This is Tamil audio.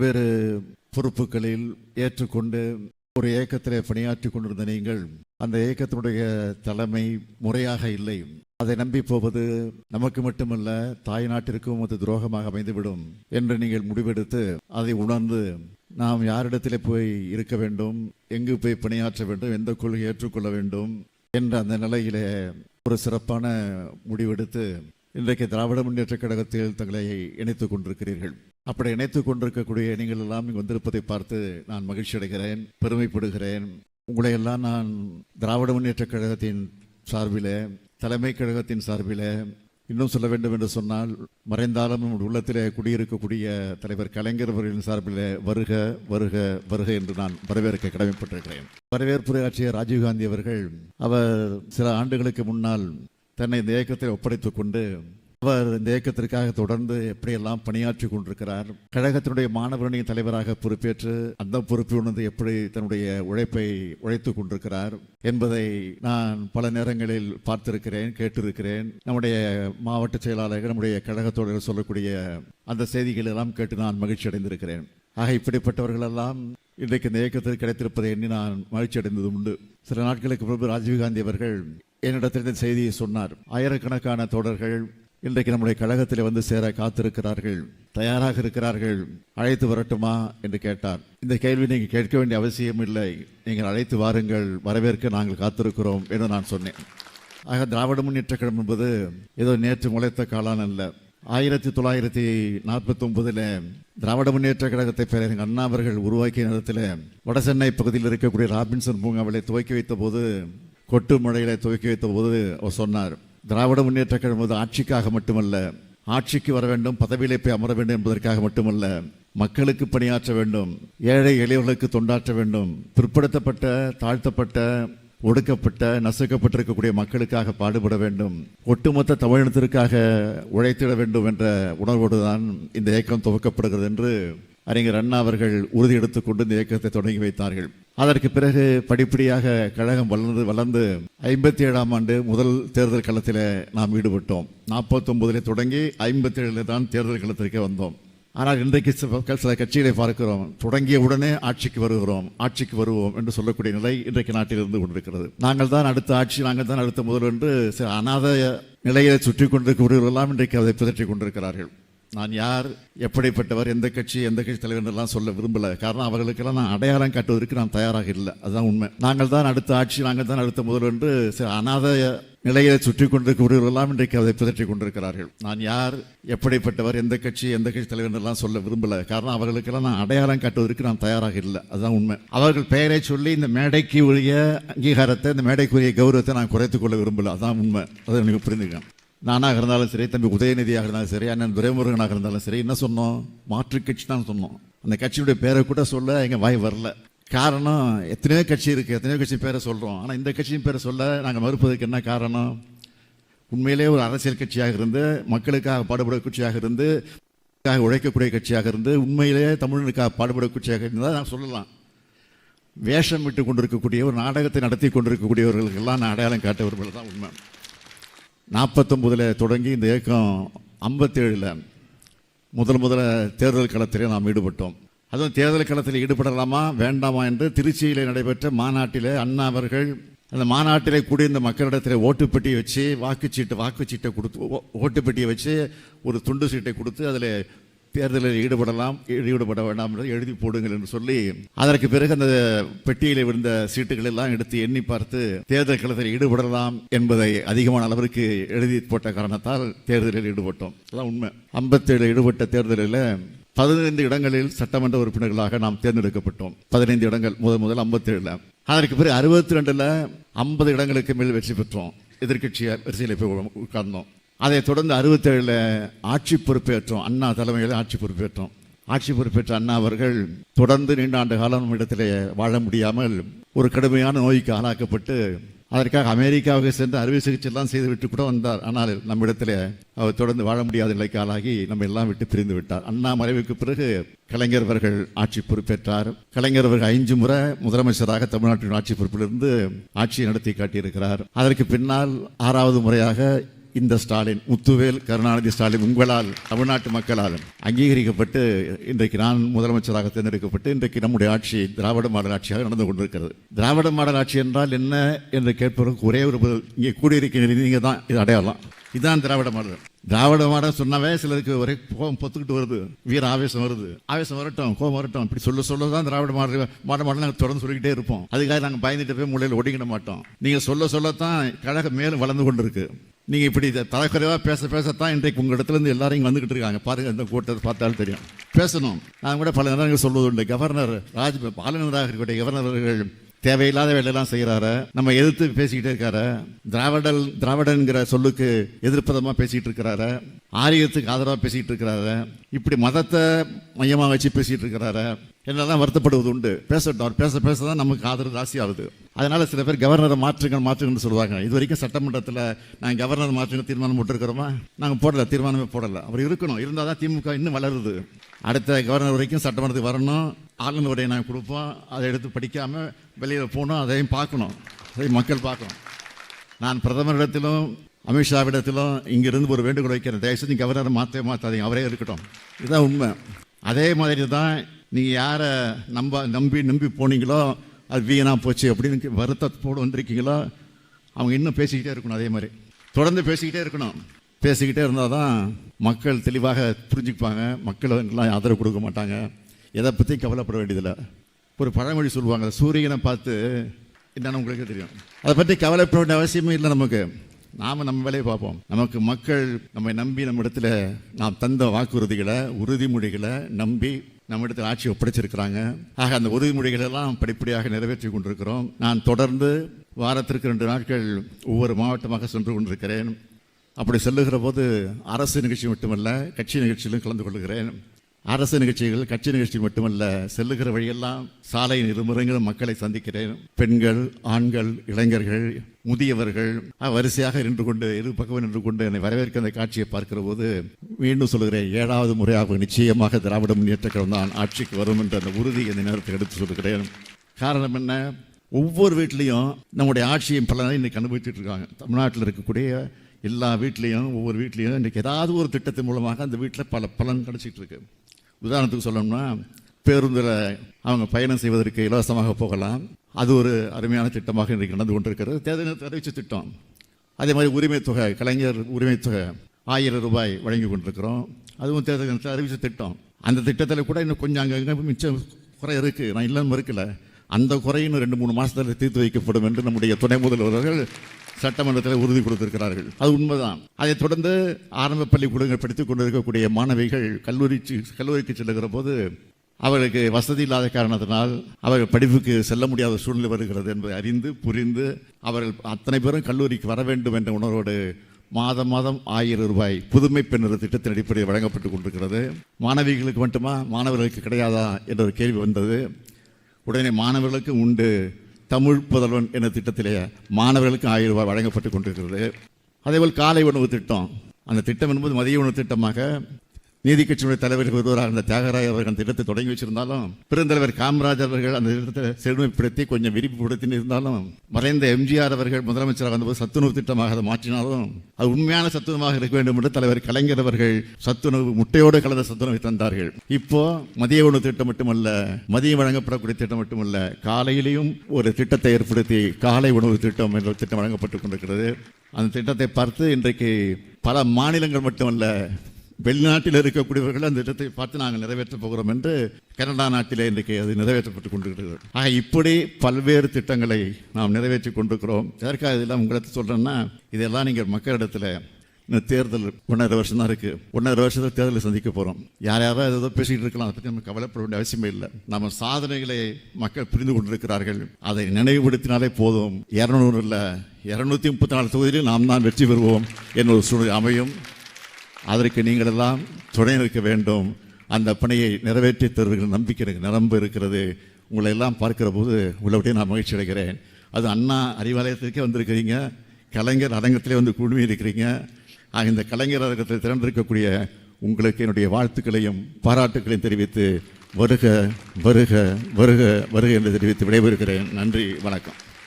பல்வேறு பொறுப்புகளில் ஏற்றுக்கொண்டு ஒரு இயக்கத்திலே பணியாற்றி கொண்டிருந்த நீங்கள் அந்த இயக்கத்தினுடைய தலைமை முறையாக இல்லை. அதை நம்பி போவது நமக்கு மட்டுமல்ல தாய் நாட்டிற்கும் அது துரோகமாக அமைந்துவிடும் என்று நீங்கள் முடிவெடுத்து அதை உணர்ந்து நாம் யாரிடத்திலே போய் இருக்க வேண்டும் எங்கு போய் பணியாற்ற வேண்டும் எந்த கொள்கை ஏற்றுக்கொள்ள வேண்டும் என்ற அந்த நிலையிலே ஒரு சிறப்பான முடிவெடுத்து இன்றைக்கு திராவிட முன்னேற்ற கழகத்தில் தங்களை இணைத்துக் கொண்டிருக்கிறீர்கள். அப்படி இணைத்து கொண்டிருக்கக்கூடிய நீங்கள் எல்லாம் இங்கு வந்திருப்பதை பார்த்து நான் மகிழ்ச்சி அடைகிறேன் பெருமைப்படுகிறேன். உங்களை எல்லாம் நான் திராவிட முன்னேற்ற கழகத்தின் சார்பிலே தலைமை கழகத்தின் சார்பிலே இன்னும் சொல்ல வேண்டும் என்று சொன்னால் மறைந்தாலும் நம்முடைய குடியிருக்கக்கூடிய தலைவர் கலைஞர் அவர்களின் சார்பில் வருக வருக வருக என்று நான் வரவேற்க கடமைப்பட்டிருக்கிறேன். வரவேற்புரையாற்றிய ராஜீவ்காந்தி அவர்கள் அவர் சில ஆண்டுகளுக்கு முன்னால் தன்னை இந்த இயக்கத்தில் ஒப்படைத்துக் கொண்டு அவர் இந்த இயக்கத்திற்காக தொடர்ந்து எப்படியெல்லாம் பணியாற்றி கொண்டிருக்கிறார் கழகத்தினுடைய மாணவரணியின் தலைவராக பொறுப்பேற்று அந்த பொறுப்பில் உணர்ந்து எப்படி தன்னுடைய உழைப்பை உழைத்துக் கொண்டிருக்கிறார் என்பதை நான் பல நேரங்களில் பார்த்திருக்கிறேன் கேட்டிருக்கிறேன். நம்முடைய மாவட்ட செயலாளர்கள் நம்முடைய கழகத்தோடு சொல்லக்கூடிய அந்த செய்திகள் எல்லாம் கேட்டு நான் மகிழ்ச்சி அடைந்திருக்கிறேன். ஆக இப்படிப்பட்டவர்கள் எல்லாம் இன்றைக்கு இந்த இயக்கத்தில் கிடைத்திருப்பதை எண்ணி நான் மகிழ்ச்சி அடைந்தது உண்டு. சில நாட்களுக்கு பிறகு ராஜீவ்காந்தி அவர்கள் என்னிடத்தில் இந்த செய்தியை சொன்னார். ஆயிரக்கணக்கான தோழர்கள் இன்றைக்கு நம்முடைய கழகத்தில் வந்து சேர காத்திருக்கிறார்கள் தயாராக இருக்கிறார்கள். அழைத்து வரட்டுமா என்று கேட்டார். இந்த கேள்வி நீங்கள் கேட்க வேண்டிய அவசியம் இல்லை. நீங்கள் அழைத்து வாருங்கள் வரவேற்க நாங்கள் காத்திருக்கிறோம் என்று நான் சொன்னேன். ஆக திராவிட முன்னேற்ற கழகம் என்பது ஏதோ நேற்று முளைத்த காலான் அல்ல. ஆயிரத்தி தொள்ளாயிரத்தி நாற்பத்தி ஒன்பதில் திராவிட முன்னேற்ற கழகத்தை பேரறிஞர் அண்ணா அவர்கள் உருவாக்கிய நேரத்தில் வடசென்னை பகுதியில் இருக்கக்கூடிய ராபின்சன் பூங்காவிலை துவக்கி வைத்த போது கொட்டு மழையில துவக்கி வைத்த போது அவர் சொன்னார் திராவிட முன்னேற்ற கழகம் ஆட்சிக்காக மட்டுமல்ல ஆட்சிக்கு வர வேண்டும் பதவியிலே போய் அமர வேண்டும் என்பதற்காக மட்டுமல்ல மக்களுக்கு பணியாற்ற வேண்டும் ஏழை எளியவர்களுக்கு தொண்டாற்ற வேண்டும் பிற்படுத்தப்பட்ட தாழ்த்தப்பட்ட ஒடுக்கப்பட்ட நசுக்கப்பட்டிருக்கக்கூடிய மக்களுக்காக பாடுபட வேண்டும் ஒட்டுமொத்த தமிழினத்திற்காக உழைத்திட வேண்டும் என்ற உணர்வோடு தான் இந்த இயக்கம் துவக்கப்படுகிறது என்று அறிஞர் அண்ணா அவர்கள் உறுதி எடுத்துக்கொண்டு இந்த இயக்கத்தை தொடங்கி வைத்தார்கள். அதற்கு பிறகு படிப்படியாக கழகம் வளர்ந்து வளர்ந்து ஐம்பத்தி ஏழாம் ஆண்டு முதல் தேர்தல் களத்தில் நாம் ஈடுபட்டோம். நாற்பத்தொன்பதிலே தொடங்கி ஐம்பத்தி ஏழில் தான் தேர்தல் களத்திற்கே வந்தோம். ஆனால் இன்றைக்கு சில சில கட்சிகளை பார்க்கிறோம். தொடங்கிய உடனே ஆட்சிக்கு வருகிறோம் ஆட்சிக்கு வருவோம் என்று சொல்லக்கூடிய நிலை இன்றைக்கு நாட்டில் இருந்து கொண்டிருக்கிறது. நாங்கள் தான் அடுத்த ஆட்சி நாங்கள் தான் அடுத்த முதல் என்று சில அநாத நிலையை சுற்றி கொண்டிருக்கிறவர்களெல்லாம் இன்றைக்கு அதை பிதற்றிக் கொண்டிருக்கிறார்கள். நான் யார் எப்படிப்பட்டவர் எந்த கட்சி எந்த கட்சி தலைவர்லாம் சொல்ல விரும்பல. காரணம் அவர்களுக்கெல்லாம் நான் அடையாளம் காட்டுவதற்கு நான் தயாராக இல்லை. அதுதான் உண்மை. நாங்கள் தான் அடுத்த ஆட்சி நாங்கள் தான் அடுத்த முதல் என்று சில அநாத நிலையை சுற்றி கொண்டிருக்கிறவர்களெல்லாம் இன்றைக்கு அதை பிதற்றிக் கொண்டிருக்கிறார்கள். நான் யார் எப்படிப்பட்டவர் எந்த கட்சி எந்த கட்சி தலைவர் எல்லாம் சொல்ல விரும்பல. காரணம் அவர்களுக்கெல்லாம் நான் அடையாளம் காட்டுவதற்கு நான் தயாராக இல்லை. அதுதான் உண்மை. அவர்கள் பெயரை சொல்லி இந்த மேடைக்கு உரிய அங்கீகாரத்தை இந்த மேடைக்குரிய கௌரவத்தை நான் குறைத்துக் கொள்ள விரும்பல. அதான் உண்மை. அதை நீங்கள் புரிந்துக்கணும் நானாக இருந்தாலும் சரி தம்பி உதயநிதியாக இருந்தாலும் சரி அண்ணன் துரைமுருகனாக இருந்தாலும் சரி என்ன சொன்னோம்? மாற்று கட்சி தான் சொன்னோம். அந்த கட்சியுடைய பேரை கூட சொல்ல எங்கள் வாய் வரல. காரணம் எத்தனையோ கட்சி இருக்குது எத்தனையோ கட்சி பேரை சொல்கிறோம் ஆனால் இந்த கட்சியின் பேரை சொல்ல நாங்கள் மறுப்பதற்கு என்ன காரணம்? உண்மையிலே ஒரு அரசியல் கட்சியாக இருந்து மக்களுக்காக பாடுபட கட்சியாக இருந்து உழைக்கக்கூடிய கட்சியாக இருந்து உண்மையிலேயே தமிழனுக்காக பாடுபட கட்சியாக இருந்தால் நான் சொல்லலாம். வேஷம் விட்டு கொண்டிருக்கக்கூடிய ஒரு நாடகத்தை நடத்தி கொண்டிருக்கக்கூடியவர்களுக்கெல்லாம் நான் அடையாளம் காட்ட விரும்பல தான் உண்மை. நாற்பத்தொம்பதில் தொடங்கி இந்த இயக்கம் ஐம்பத்தேழில் முதல் முதல்ல தேர்தல் களத்திலே நாம் ஈடுபட்டோம். அதுவும் தேர்தல் களத்தில் ஈடுபடலாமா வேண்டாமா என்று திருச்சியில் நடைபெற்ற மாநாட்டிலே அண்ணா அவர்கள் அந்த மாநாட்டிலே கூடியிருந்த மக்களிடத்தில் ஓட்டுப்பெட்டி வச்சு வாக்குச்சீட்டு வாக்குச்சீட்டை கொடுத்து ஓ- ஓட்டுப்பெட்டியை வச்சு ஒரு துண்டு சீட்டை கொடுத்து அதில் தேர்தலில் ஈடுபடலாம் ஈடுபட வேண்டாம் என்று எழுதி போடுங்கள் என்று சொல்லி அதற்கு பிறகு அந்த பெட்டியில் விழுந்த சீட்டுகள் எல்லாம் எடுத்து எண்ணி பார்த்து தேர்தல் களத்தில் ஈடுபடலாம் என்பதை அதிகமான அளவிற்கு எழுதி போட்ட காரணத்தால் தேர்தலில் ஈடுபட்டோம். அதான் உண்மை. ஐம்பத்தேழு ஈடுபட்ட தேர்தலில் பதினைந்து இடங்களில் சட்டமன்ற உறுப்பினர்களாக நாம் தேர்ந்தெடுக்கப்பட்டோம். பதினைந்து இடங்கள் முதல் முதல் ஐம்பத்தேழுல. அதற்கு பிறகு அறுபத்தி ரெண்டுல ஐம்பது இடங்களுக்கு மேல் வெற்றி பெற்றோம். எதிர்க்கட்சி வரிசையில் போய் உட்கார்ந்தோம். அதைத் தொடர்ந்து அறுபத்தேழில் ஆட்சி பொறுப்பேற்றோம். அண்ணா தலைமையில் ஆட்சி பொறுப்பேற்றோம். ஆட்சி பொறுப்பேற்ற அண்ணா அவர்கள் தொடர்ந்து நீண்ட ஆண்டு காலம் நம்மிடத்திலே வாழ முடியாமல் ஒரு கடுமையான நோய்க்கு ஆளாக்கப்பட்டு அதற்காக அமெரிக்காவுக்கு சென்று அறுவை சிகிச்சை எல்லாம் செய்துவிட்டு கூட வந்தார். ஆனால் நம்மிடத்தில் அவர் தொடர்ந்து வாழ முடியாத நிலைக்கு ஆளாகி நம்ம எல்லாம் விட்டு பிரிந்து விட்டார். அண்ணா மறைவுக்கு பிறகு கலைஞர் அவர்கள் ஆட்சி பொறுப்பேற்றார். கலைஞர் அவர்கள் ஐந்து முறை முதலமைச்சராக தமிழ்நாட்டின் ஆட்சி பொறுப்பிலிருந்து ஆட்சியை நடத்தி காட்டியிருக்கிறார். அதற்கு பின்னால் ஆறாவது முறையாக இந்த ஸ்டாலின் முத்துவேல் கருணாநிதி ஸ்டாலின் உங்களால் தமிழ்நாட்டு மக்களால் அங்கீகரிக்கப்பட்டு இன்றைக்கு நான் முதலமைச்சராக தேர்ந்தெடுக்கப்பட்டு இன்றைக்கு நம்முடைய ஆட்சி திராவிட மாடல் ஆட்சியாக நடந்து கொண்டிருக்கிறது. திராவிட மாடல் ஆட்சி என்றால் என்ன என்று கேட்பதற்கு ஒரே ஒரு இங்கே கூடியிருக்கிற நீங்கள் தான் இது அடையாளம். இதுதான் திராவிட மாடல். திராவிட மாடல் சொன்னாவே சிலருக்கு ஒரே கோபம் பொத்துக்கிட்டு வருது. வீர ஆவேசம் வருது. ஆவேசம் வரட்டும். கோபம் வரட்டும். இப்படி சொல்ல சொல்ல தான் திராவிட மாடல் மாட மாடல் நாங்கள் தொடர்ந்து சொல்லிக்கிட்டே இருப்போம். அதுக்காக நாங்கள் பயந்துட்டு போய் மூலையில் ஒடுங்கிட மாட்டோம். நீங்கள் சொல்ல சொல்லத்தான் கழகம் மேலும் வளர்ந்து கொண்டிருக்கு. நீங்க இப்படி தலைக்குறைவா பேச பேசத்தான் இன்றைக்கு உங்க இடத்துல இருந்து எல்லாரும் இங்க வந்துகிட்டு இருக்காங்க. பாருங்க இந்த கூட்டத்தை பார்த்தாலும் தெரியும். பேசணும். நான் கூட பல நேரங்கள் சொல்வது உண்டு கவர்னர் ராஜ் பாலனராக இருக்கக்கூடிய கவர்னர் அவர்கள் தேவையில்லாத வேலையெல்லாம் செய்கிறாரு நம்ம எதிர்த்து பேசிக்கிட்டே இருக்காரு. திராவிடல் திராவிடன்கிற சொல்லுக்கு எதிர்ப்பதமாக பேசிகிட்டு இருக்கிறாரு ஆரியத்துக்கு ஆதரவாக பேசிக்கிட்டு இருக்கிறாரு இப்படி மதத்தை மையமாக வச்சு பேசிகிட்டு இருக்கிறாரு என்னெல்லாம் வருத்தப்படுவது உண்டு பேசட்டும் அவர் பேச பேச தான் நமக்கு ஆதரவு ஜாஸ்தி ஆகுது சில பேர் கவர்னரை மாற்றுங்கள் மாற்றுங்கன்னு சொல்லுவாங்க. இது வரைக்கும் சட்டமன்றத்தில் நாங்கள் கவர்னர் மாற்றுங்க தீர்மானம் போட்டிருக்கிறோமா? நாங்கள் போடலை தீர்மானமே போடலை. அவர் இருக்கணும். இருந்தால் தான் திமுக இன்னும் வளருது. அடுத்த கவர்னர் வரைக்கும் சட்டமன்றத்துக்கு வரணும். ஆளுநர் உரையை நாங்கள் கொடுப்போம் அதை எடுத்து படிக்காமல் வெளியில் போகணும் அதையும் பார்க்கணும் அதையும் மக்கள் பார்க்கணும். நான் பிரதமரிடத்திலும் அமித்ஷாவிடத்திலும் இங்கிருந்து ஒரு வேண்டுகோள் வைக்கிறேன். தயவு செஞ்சு கவர்னரை மாற்றவே மாற்றாதீங்க அவரே இருக்கட்டும். இதுதான் உண்மை. அதே மாதிரி தான் நீங்கள் யாரை நம்ப நம்பி நம்பி போனீங்களோ அது வீணாக போச்சு அப்படின்னு வருத்தத்தோடு வந்திருக்கீங்களோ அவங்க இன்னும் பேசிக்கிட்டே இருக்கணும் அதே மாதிரி. தொடர்ந்து பேசிக்கிட்டே இருக்கணும். பேசிக்கிட்டே இருந்தால் தான் மக்கள் தெளிவாக புரிஞ்சுக்குப்பாங்க மக்கள் எல்லாம் ஆதரவு கொடுக்க மாட்டாங்க. எதை பற்றி கவலைப்பட வேண்டியதில்லை. ஒரு பழமொழி சொல்லுவாங்க சூரியனை பார்த்து என்னென்னு உங்களுக்கு தெரியும். அதை பற்றி கவலைப்பட வேண்டிய அவசியமே இல்லை நமக்கு. நாம் நம்ம வேலையை பார்ப்போம். நமக்கு மக்கள் நம்மை நம்பி நம்ம இடத்துல நாம் தந்த வாக்குறுதிகளை உறுதிமொழிகளை நம்பி நம்ம இடத்துல ஆட்சி ஒப்படைச்சிருக்கிறாங்க. ஆக அந்த உறுதிமொழிகளெல்லாம் படிப்படியாக நிறைவேற்றி கொண்டிருக்கிறோம். நான் தொடர்ந்து வாரத்திற்கு ரெண்டு நாட்கள் ஒவ்வொரு மாவட்டமாக சென்று கொண்டிருக்கிறேன். அப்படி செல்லுகிற போது அரசு நிகழ்ச்சி மட்டுமல்ல கட்சி நிகழ்ச்சியிலும் கலந்து கொள்கிறேன். அரசு நிகழ்ச்சிகள் கட்சி நிகழ்ச்சி மட்டுமல்ல செல்லுகிற வழியெல்லாம் சாலையின் இருமுறைகளும் மக்களை சந்திக்கிறேன். பெண்கள் ஆண்கள் இளைஞர்கள் முதியவர்கள் வரிசையாக நின்று கொண்டு இரு பக்கம் நின்று கொண்டு என்னை வரவேற்க அந்த காட்சியை பார்க்கிற போது மீண்டும் சொல்கிறேன் ஏழாவது முறையாக நிச்சயமாக திராவிட முன்னேற்ற கழகம் தான் ஆட்சிக்கு வரும் என்ற அந்த உறுதி இந்த நேரத்தில் எடுத்து சொல்கிறேன். காரணம் என்ன? ஒவ்வொரு வீட்லேயும் நம்முடைய ஆட்சியும் பலனை இன்னைக்கு அனுபவிச்சுட்டு இருக்காங்க. தமிழ்நாட்டில் இருக்கக்கூடிய எல்லா வீட்லேயும் ஒவ்வொரு வீட்லேயும் இன்றைக்கி ஏதாவது ஒரு திட்டத்தின் மூலமாக அந்த வீட்டில் பல பலன் கிடச்சிட்டு இருக்கு. உதாரணத்துக்கு சொல்லணும்னா பேருந்தில் அவங்க பயணம் செய்வதற்கு இலவசமாக போகலாம். அது ஒரு அருமையான திட்டமாக இன்றைக்கு நடந்து கொண்டிருக்கிறது. தேர்தல் அறிவிச்ச திட்டம். அதே மாதிரி உரிமை தொகை கலைஞர் உரிமை தொகை ஆயிரம் ரூபாய் வழங்கி கொண்டிருக்கிறோம். அதுவும் தேர்தல் அறிவிச்ச திட்டம். அந்த திட்டத்தில் கூட இன்னும் கொஞ்சம் அங்கங்கே மிச்சம் குறை இருக்குது நான் இல்லைன்னு இருக்கல அந்த குறையும் ரெண்டு மூணு மாதத்தில் தீர்த்து வைக்கப்படும் என்று நம்முடைய துணை முதல்வர்கள் சட்டமன்றத்தில் உறுதி கொடுத்திருக்கிறார்கள். அது உண்மைதான். அதைத் தொடர்ந்து ஆரம்ப பள்ளிக்கூடங்கள் படித்துக் கொண்டிருக்கக்கூடிய மாணவிகள் கல்லூரி கல்லூரிக்கு செல்லுகிற போது அவர்களுக்கு வசதி இல்லாத காரணத்தினால் அவர்கள் படிப்புக்கு செல்ல முடியாத சூழ்நிலை வருகிறது என்பதை அறிந்து புரிந்து அவர்கள் அத்தனை பேரும் கல்லூரிக்கு வர வேண்டும் என்ற உணர்வோடு மாதம் மாதம் ஆயிரம் ரூபாய் புதுமை பெண்ணர் திட்டத்தின் அடிப்படையில் வழங்கப்பட்டு கொண்டிருக்கிறது. மாணவிகளுக்கு மட்டுமா? மாணவர்களுக்கு கிடையாதா? என்ற ஒரு கேள்வி வந்தது. உடனே மாணவர்களுக்கு உண்டு. தமிழ் புதல்வன் என்ற திட்டத்திலே மாணவர்களுக்கு ஆயிரம் ரூபாய் வழங்கப்பட்டு கொண்டிருக்கிறது. அதேபோல் காலை உணவு திட்டம். அந்த திட்டம் என்பது மதிய உணவு திட்டமாக நீதி கட்சியினுடைய தலைவர் ஒருவராக அந்த தியாகராய அவர்கள் அந்த திட்டத்தை தொடங்கி வச்சிருந்தாலும் பெருந்தலைவர் காமராஜர் அவர்கள் அந்த திட்டத்தை செழுமைப்படுத்தி கொஞ்சம் விரிவுபடுத்தி இருந்தாலும் மறைந்த எம்ஜிஆர் அவர்கள் முதலமைச்சராக வந்தபோது சத்துணவு திட்டமாக அதை மாற்றினாலும் அது உண்மையான சத்துணவாக இருக்க வேண்டும் என்று தலைவர் கலைஞர் அவர்கள் சத்துணவு முட்டையோடு கலந்த சத்துணவை தந்தார்கள். இப்போ மதிய உணவு திட்டம் மட்டுமல்ல மதியம் வழங்கப்படக்கூடிய திட்டம் மட்டுமல்ல காலையிலையும் ஒரு திட்டத்தை ஏற்படுத்தி காலை உணவு திட்டம் என்ற திட்டம் வழங்கப்பட்டுக் கொண்டிருக்கிறது. அந்த திட்டத்தை பார்த்து இன்றைக்கு பல மாநிலங்கள் மட்டுமல்ல வெளிநாட்டில் இருக்கக்கூடியவர்கள் அந்த திட்டத்தை பார்த்து நாங்கள் நிறைவேற்றப் போகிறோம் என்று கனடா நாட்டிலே இன்றைக்கு அது நிறைவேற்றப்பட்டு கொண்டிருக்கிறது. ஆக இப்படி பல்வேறு திட்டங்களை நாம் நிறைவேற்றி கொண்டிருக்கிறோம். எதற்காக இதெல்லாம் உங்களுக்கு சொல்கிறேன்னா இதெல்லாம் நீங்கள் மக்களிடத்தில் இந்த தேர்தல் ஒன்றரை வருஷம் தான் இருக்குது ஒன்றரை வருஷத்தில் தேர்தலை சந்திக்க போகிறோம் யார் யாராவது ஏதோ பேசிக்கிட்டு இருக்கலாம். அதை பற்றி நம்ம கவலைப்பட வேண்டிய அவசியமே இல்லை. நம்ம சாதனைகளை மக்கள் புரிந்து கொண்டிருக்கிறார்கள். அதை நினைவுபடுத்தினாலே போதும். இரநூறு இல்லை இரநூத்தி முப்பத்தி நாலு தொகுதியில் நாம் தான் வெற்றி பெறுவோம் என்னொரு சூழ்நிலை அமையும். அதற்கு நீங்களெல்லாம் துணை நிற்க வேண்டும். அந்த பணியை நிறைவேற்றி தருகிற நம்பிக்கை எனக்கு நிரம்பு இருக்கிறது. உங்களை எல்லாம் பார்க்கிற போது உள்ளபடியே நான் மகிழ்ச்சி அடைகிறேன். அது அண்ணா அறிவாலயத்திற்கே வந்திருக்கிறீங்க. கலைஞர் அரங்கத்திலே வந்து குழுமி இருக்கிறீங்க. ஆக இந்த கலைஞர் அரங்கத்தில் திறந்திருக்கக்கூடிய உங்களுக்கு என்னுடைய வாழ்த்துக்களையும் பாராட்டுக்களையும் தெரிவித்து வருக வருக வருக வருக என்று தெரிவித்து விடைபெறுகிறேன். நன்றி வணக்கம்.